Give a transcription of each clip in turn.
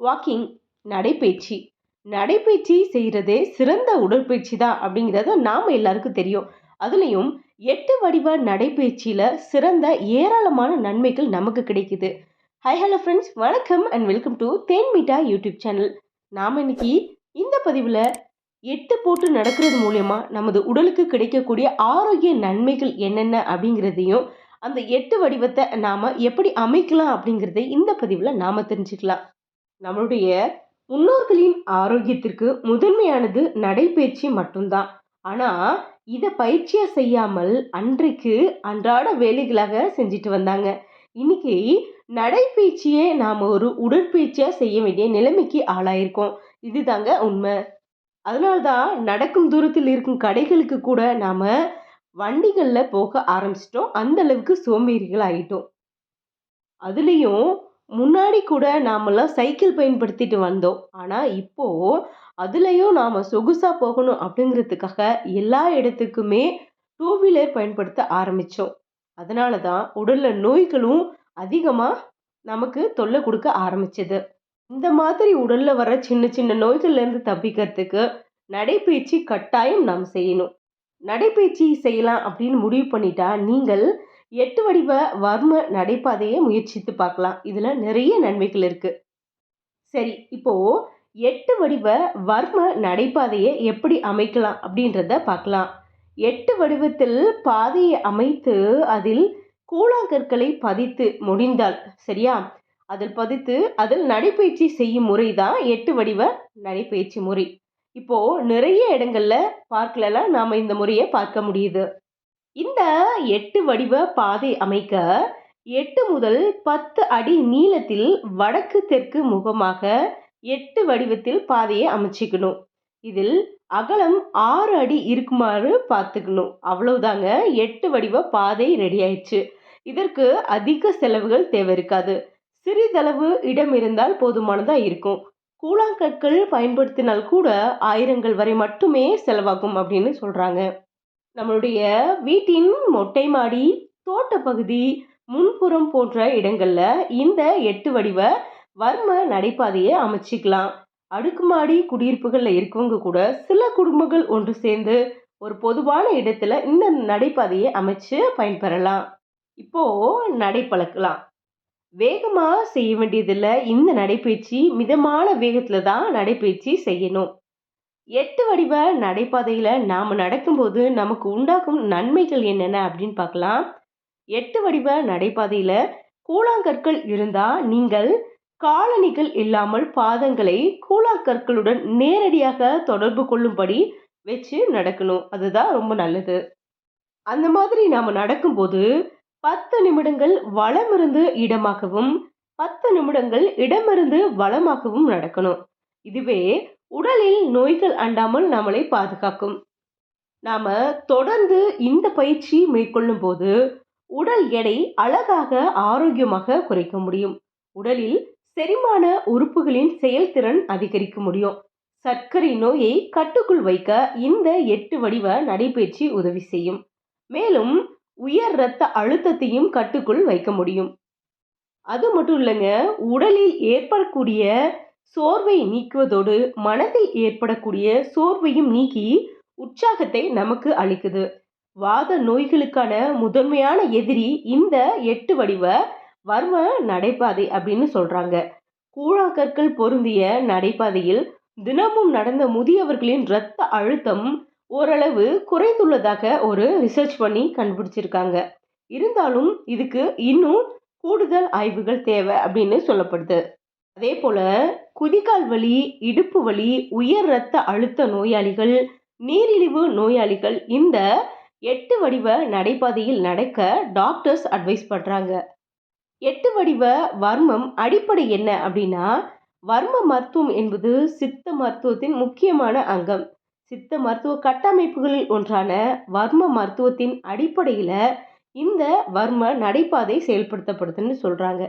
Walking நடைப்பயிற்சி. நடைப்பயிற்சி செய்கிறதே சிறந்த உடற்பயிற்சி தான் அப்படிங்கிறது நாம் எல்லாருக்கும் தெரியும். அதுலேயும் எட்டு வடிவ நடைப்பயிற்சியில் சிறந்த ஏராளமான நன்மைகள் நமக்கு கிடைக்குது. ஹை ஹலோ ஃப்ரெண்ட்ஸ் வணக்கம் அண்ட் வெல்கம் டு தேன் மீட்டா யூடியூப் சேனல் நாம் இன்னைக்கு இந்த பதிவில் எட்டு போட்டு நடக்கிறது மூலயமா நமது உடலுக்கு கிடைக்கக்கூடிய ஆரோக்கிய நன்மைகள் என்னென்ன அப்படிங்கிறதையும் அந்த எட்டு வடிவத்தை நாம் எப்படி அமைக்கலாம் அப்படிங்கிறதை இந்த பதிவில் நாம் தெரிஞ்சுக்கலாம். நம்மளுடைய முன்னோர்களின் ஆரோக்கியத்திற்கு முதன்மையானது நடைபயிற்சி மட்டும்தான். ஆனால் இதை பயிற்சியாக செய்யாமல் அன்றைக்கு அன்றாட வேலைகளாக செஞ்சுட்டு வந்தாங்க. இன்னைக்கு நடைப்பயிற்சியே நாம் ஒரு உடற்பயிற்சியாக செய்ய வேண்டிய நிலைமைக்கு ஆளாயிருக்கோம். இதுதாங்க உண்மை. அதனால்தான் நடக்கும் தூரத்தில் இருக்கும் கடைகளுக்கு கூட நாம் வண்டிகளில் போக ஆரம்பிச்சிட்டோம். அந்த அளவுக்கு சோம்பேறிகள் ஆகிட்டோம் அதுலேயும் முன்னாடி கூட நாமெல்லாம் சைக்கிள் பயன்படுத்திட்டு வந்தோம். ஆனால் இப்போது அதுலேயும் நாம் சொகுசாக போகணும் அப்படிங்கிறதுக்காக எல்லா இடத்துக்குமே டூ வீலர் பயன்படுத்த ஆரம்பித்தோம் அதனால தான் உடலில் நோய்களும் அதிகமாக நமக்கு தொல்லை கொடுக்க ஆரம்பிச்சது. இந்த மாதிரி உடலில் வர சின்ன சின்ன நோய்கள்லேருந்து தப்பிக்கிறதுக்கு நடைப்பயிற்சி கட்டாயம் நாம் செய்யணும். நடைப்பயிற்சி செய்யலாம் அப்படின்னு முடிவு பண்ணிட்டா நீங்கள் எட்டு வடிவ வர்ம நடைபாதையை முயற்சித்து பார்க்கலாம். இதில் நிறைய நன்மைகள் இருக்குது சரி இப்போது எட்டு வடிவ வர்ம நடைபாதையை எப்படி அமைக்கலாம் அப்படின்றத பார்க்கலாம். எட்டு வடிவத்தில் பாதையை அமைத்து அதில் கூழாங்கற்களை பதித்து முடிந்தால் சரியா? அதில் பதித்து அதில் நடைப்பயிற்சி செய்யும் முறை தான் எட்டு வடிவ நடைப்பயிற்சி முறை. இப்போது நிறைய இடங்களில் பார்க்கலாம் நாம் இந்த முறையை பார்க்க முடியுது. இந்த எட்டு வடிவ பாதை அமைக்க எட்டு முதல் பத்து அடி நீளத்தில் வடக்கு தெற்கு முகமாக எட்டு வடிவத்தில் பாதையை அமைச்சிக்கணும். இதில் அகலம் ஆறு அடி இருக்குமாறு பார்த்துக்கணும். அவ்வளவுதாங்க. எட்டு வடிவ பாதை ரெடி ஆயிடுச்சு. இதற்கு அதிக செலவுகள் தேவை இருக்காது. சிறிதளவு இடம் இருந்தால் போதுமானதாக இருக்கும். கூழாங்கற்கள் பயன்படுத்தினால் கூட ஆயிரங்கள் வரை மட்டுமே செலவாகும் அப்படின்னு சொல்கிறாங்க நம்மளுடைய வீட்டின் மொட்டை மாடி தோட்டப்பகுதி முன்புறம் போன்ற இடங்களில் இந்த எட்டு வடிவ வர்ம நடைபாதையை அமைச்சிக்கலாம். அடுக்குமாடி குடியிருப்புகளில் இருக்கவங்க கூட சில குடும்பங்கள் ஒன்று சேர்ந்து ஒரு பொதுவான இடத்துல இந்த நடைபாதையை அமைச்சு பயன்பெறலாம். இப்போ நடைப்பழக்கலாம் வேகமாக செய்ய வேண்டியதில்லை. இந்த நடைப்பயிற்சி மிதமான வேகத்தில் தான் நடைப்பயிற்சி செய்யணும். எட்டு வடிவ நடைபாதையில் நாம் நடக்கும்போது நமக்கு உண்டாகும் நன்மைகள் என்னென்ன அப்படின்னு பார்க்கலாம். எட்டு வடிவ நடைபாதையில் கூழாங்கற்கள் இருந்தால் நீங்கள் காலணிகள் இல்லாமல் பாதங்களை கூழாங்கற்களுடன் நேரடியாக தொடர்பு கொள்ளும்படி வச்சு நடக்கணும். அதுதான் ரொம்ப நல்லது. அந்த மாதிரி நாம் நடக்கும்போது பத்து நிமிடங்கள் வளமிருந்து இடமாகவும் பத்து நிமிடங்கள் இடமிருந்து வளமாகவும் நடக்கணும். இதுவே உடலில் நோய்கள் அண்டாமல் நம்மளை பாதுகாக்கும். நாம தொடர்ந்து இந்த பயிற்சி மேற்கொள்ளும் போது உடல் எடை அழகாக ஆரோக்கியமாக குறைக்க முடியும். உடலில் செரிமான உறுப்புகளின் செயல்திறன் அதிகரிக்க முடியும். சர்க்கரை நோயை கட்டுக்குள் வைக்க இந்த எட்டு வடிவ நடைபயிற்சி உதவி செய்யும். மேலும் உயர் இரத்த அழுத்தத்தையும் கட்டுக்குள் வைக்க முடியும். அது மட்டும் இல்லைங்க உடலில் ஏற்படக்கூடிய சோர்வை நீக்குவதோடு மனதில் ஏற்படக்கூடிய சோர்வையும் நீக்கி உற்சாகத்தை நமக்கு அளிக்குது. வாத நோய்களுக்கான முதன்மையான எதிரி இந்த எட்டு வடிவ வர்ம நடைபாதை அப்படின்னு சொல்றாங்க. கூழாக்கற்கள் பொருந்திய நடைபாதையில் தினமும் நடந்த முதியவர்களின் இரத்த அழுத்தம் ஓரளவு குறைந்துள்ளதாக ஒரு ரிசர்ச் பண்ணி கண்டுபிடிச்சிருக்காங்க. இருந்தாலும் இதுக்கு இன்னும் கூடுதல் ஆய்வுகள் தேவை அப்படின்னு சொல்லப்படுது. அதே போல் குதிகால் வலி இடுப்பு வலி உயர் இரத்த அழுத்த நோயாளிகள் நீரிழிவு நோயாளிகள் இந்த எட்டு வடிவ நடைபாதையில் நடக்க டாக்டர்ஸ் அட்வைஸ் பண்ணுறாங்க எட்டு வடிவ வர்மம் அடிப்படை என்ன அப்படின்னா வர்ம மருத்துவம் என்பது சித்த மருத்துவத்தின் முக்கியமான அங்கம். சித்த மருத்துவ கட்டமைப்புகளில் ஒன்றான வர்ம மருத்துவத்தின் அடிப்படையில் இந்த வர்ம நடைபாதை செயல்படுத்தப்படுதுன்னு சொல்கிறாங்க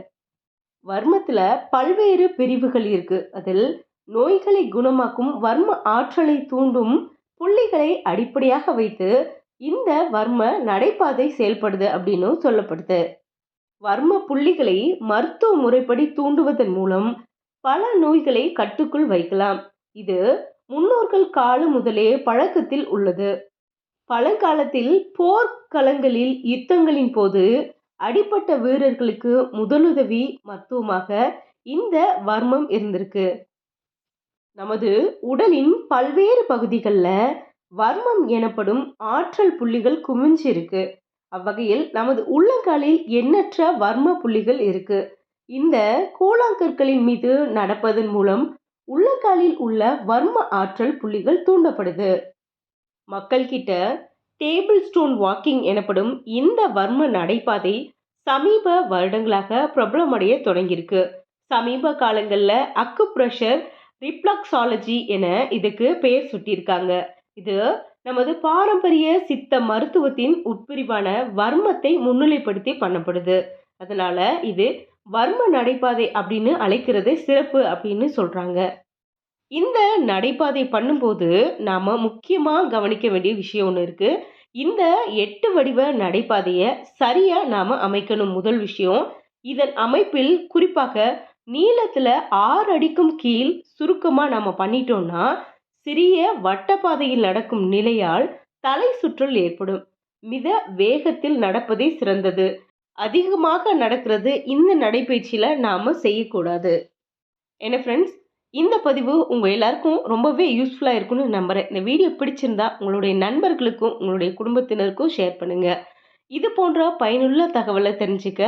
வர்மத்தில் பல்வேறு பிரிவுகள் இருக்குது அதில் நோய்களை குணமாக்கும் வர்ம ஆற்றலை தூண்டும் புள்ளிகளை அடிப்படையாக வைத்து இந்த வர்ம நடைபாதை செயல்படுது அப்படின்னு சொல்லப்படுது. வர்ம புள்ளிகளை மருத்துவ முறைப்படி தூண்டுவதன் மூலம் பல நோய்களை கட்டுக்குள் வைக்கலாம். இது முன்னோர்கள் காலம் முதலே பழக்கத்தில் உள்ளது. பழங்காலத்தில் போர்க்களங்களில் யுத்தங்களின் போது அடிப்பட்ட வீரர்களுக்கு முதலுதவி மருத்துவமாக இந்த வர்மம் இருந்திருக்கு. நமது உடலின் பல்வேறு பகுதிகளில் வர்மம் எனப்படும் ஆற்றல் புள்ளிகள் குவிஞ்சிருக்கு. அவ்வகையில் நமது உள்ளங்காலில் எண்ணற்ற வர்ம புள்ளிகள் இருக்கு. இந்த கூழாங்கற்களின் மீது நடப்பதன் மூலம் உள்ளங்காலில் உள்ள வர்ம ஆற்றல் புள்ளிகள் தூண்டப்படுது. மக்கள்கிட்ட டேபிள் ஸ்டோன் வாக்கிங் எனப்படும் இந்த வர்ம நடைபாதை சமீப வருடங்களாக பிரபலமடைய தொடங்கியிருக்கு. சமீப காலங்களில் அக்கு ப்ரெஷர் ரிப்ளக்ஸாலஜி என இதுக்கு பெயர் சுட்டியிருக்காங்க. இது நமது பாரம்பரிய சித்த மருத்துவத்தின் உட்பிரிவான வர்மத்தை முன்னிலைப்படுத்தி பண்ணப்படுது. அதனால இது வர்ம நடைபாதை அப்படின்னு அழைக்கிறது சிறப்பு அப்படின்னு சொல்றாங்க. இந்த நடைபாதை பண்ணும்போது நாம் முக்கியமாக கவனிக்க வேண்டிய விஷயம் ஒன்று இருக்குது இந்த எட்டு வடிவ நடைபாதையை சரியாக நாம் அமைக்கணும் முதல் விஷயம். இதன் அமைப்பில் குறிப்பாக நீளத்தில் ஆறு அடிக்கும் கீழ் சுருக்கமாக நாம் பண்ணிட்டோம்னா சிறிய வட்டப்பாதையில் நடக்கும் நிலையால் தலை சுற்றல் ஏற்படும். மித வேகத்தில் நடப்பதே சிறந்தது. அதிகமாக நடக்கிறது இந்த நடைபயிற்சியில் நாம் செய்யக்கூடாது. என்ன ஃப்ரெண்ட்ஸ் இந்த பதிவு உங்கள் எல்லாருக்கும் ரொம்பவே யூஸ்ஃபுல்லாக இருக்கும்னு நம்புகிறேன் இந்த வீடியோ பிடிச்சிருந்தா உங்களுடைய நண்பர்களுக்கும் உங்களுடைய குடும்பத்தினருக்கும் ஷேர் பண்ணுங்கள் இது போன்ற பயனுள்ள தகவலை தெரிஞ்சுக்க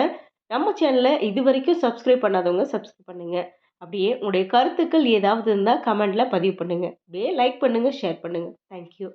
நம்ம சேனலை இது வரைக்கும் சப்ஸ்கிரைப் பண்ணாதவங்க சப்ஸ்கிரைப் பண்ணுங்கள் அப்படியே உங்களுடைய கருத்துக்கள் ஏதாவது இருந்தால் கமெண்டில் பதிவு பண்ணுங்கள் அப்படியே லைக் பண்ணுங்கள் ஷேர் பண்ணுங்கள் தேங்க்யூ